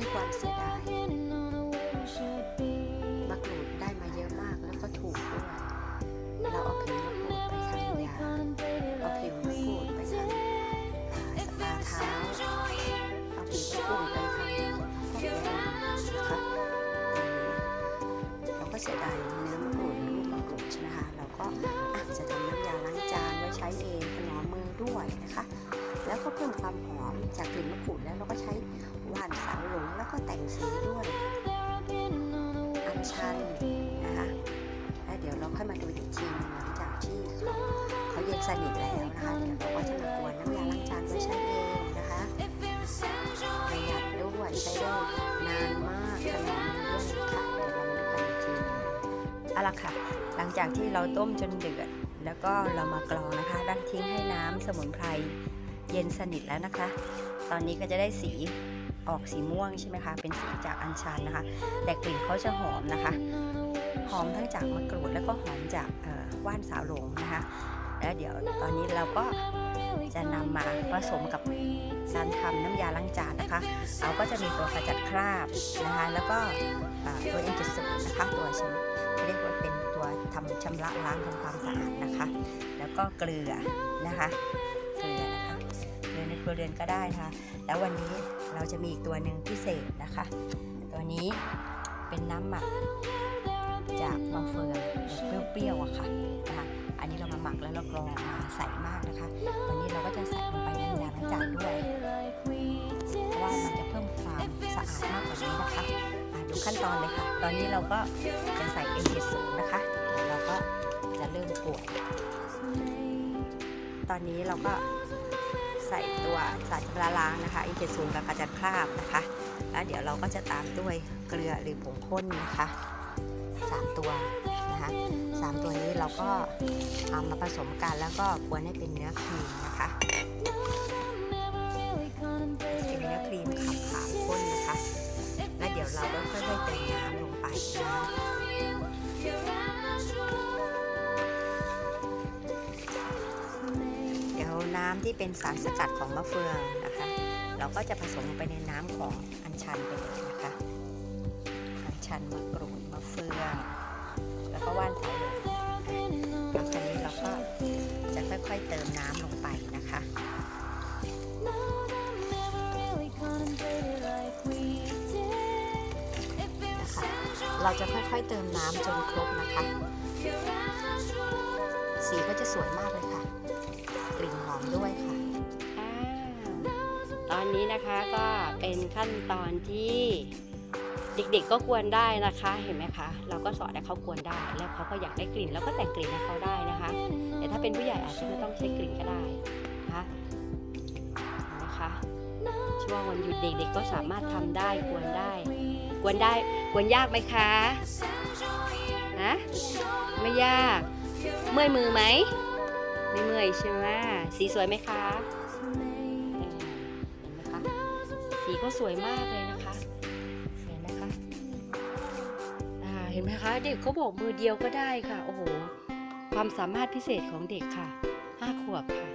ด้วยความเสียดายมะกรูดได้มาเยอะมากแล้วก็ถูกด้วยเราเอาผิวมะกรูดไปทำยาเอาผิวมะกรูดไปทำสปาเท้าเอาผิวมะกรูดไปทำพวกยานะคะเราก็เสียดายเนื้อมะกรูดหรือลูกมะกรูดใช่ไหมคะเราก็อาจจะทำน้ำยาล้างจานไว้ใช้เองถนอมมือด้วยนะคะ แล้วก็เพิ่มความหอมจากกลิ่นมะกรูดแล้วเรา นสนิทแล้วนะคะเดี๋ยวเราก็จะมากวนน้ำยาล้างจานไว้ใช้เองนะคะประหยัดด้วยใช้ได้นานมากถนอมมือด้วยนะคะเดี๋ยวเรามาดูกันอีกทีเอาละค่ะ หลังจากที่เราต้มจนเดือด แล้วก็เรามากรองนะคะแล้วทิ้งให้น้ำสมุนไพรเย็นสนิทแล้วนะคะ ตอนนี้ก็จะได้สีออกสีม่วงใช่ไหมคะ เป็นสีจากอัญชันนะคะ แต่กลิ่นเขาจะหอมนะคะ หอมทั้งจากมะกรูดแล้วก็หอมจากว่านสาวหลงนะคะ แล้วเดี๋ยวตอนนี้เราก็จะนำมาผสมกับการทำน้ำยาล้างจานนะคะ เราก็จะมีตัวขจัดคราบนะคะ แล้วก็ตัวเอนจิสูนะคะตัวชนิดเรียกว่าเป็นตัวทำชำระล้างทำความสะอาดนะคะ แล้วก็เกลือนะคะ เกลือนะคะเกลือในครัวเรือนก็ได้นะคะ แล้ววันนี้เราจะมีอีกตัวหนึ่งพิเศษนะคะ ตัวนี้เป็นน้ำหมักจากมะเฟืองแบบเปรี้ยวๆอะค่ะนะคะ หมักแล้วเรากรองมาใส่มากนะคะ วันนี้เราก็จะใส่ลงไปในน้ำยาล้างจานด้วย เพราะว่ามันจะเพิ่มความสะอาดมากกว่านี้นะคะดูขั้นตอนเลยค่ะ ตอนนี้เราก็จะใส่ N70 นะคะเดี๋ยวเราก็จะเริ่มกวดตอนนี้เราก็ใส่ตัวสารชำระล้างนะคะ N70 กับกระจัดคราบนะคะ แล้วเดี๋ยวเราก็จะตามด้วยเกลือหรือผงข้นนะคะ สามตัวนะคะสามตัวนี้เราก็เอามาผสมกันแล้วก็กวนให้เป็นเนื้อครีมนะคะเป็นเนื้อครีมขาวขาข้นนะคะ แล้วเดี๋ยวเราก็ค่อยๆเติมน้ำลงไปเดี๋ยวน้ำที่เป็นสารสกัดของมะเฟืองนะคะ เราก็จะผสมลงไปในน้ำของอัญชันไปเลยนะคะ ชันมะกรูดมะเฟืองแล้วก็ว่านสายลงแล้วคราวนี้เราก็จะค่อย ๆ เติมน้ำลงไปนะคะนะคะเราจะค่อยๆเติมน้ำจนครบนะคะ สีก็จะสวยมากเลยค่ะ กลิ่นหอมด้วยค่ะ ตอนนี้นะคะก็เป็นขั้นตอนที่ เด็กๆก็กวนได้นะคะ เห็นไหมคะ เราก็สอนให้เขากวนได้ แล้วเขาก็อยากได้กลิ่นแล้วก็แต่งกลิ่นให้เขาได้นะคะ แต่ถ้าเป็นผู้ใหญ่อาจจะไม่ต้องใช้กลิ่นก็ได้นะคะเห็นไหมคะช่วงวันหยุดเด็กๆก็สามารถทำได้กวนได้ กวนได้กวนยากไหมคะฮะไม่ยาก เมื่อยมือไหมไม่เมื่อยใช่ไหมสีสวยไหมคะเห็นไหมคะสีก็สวยมากเลยนะคะ็นไหมคะเด็กเขาบอกมือเดียวก็ได้ค่ะ โอ้โห ความสามารถพิเศษของเด็กค่ะห้าขวบค่ะ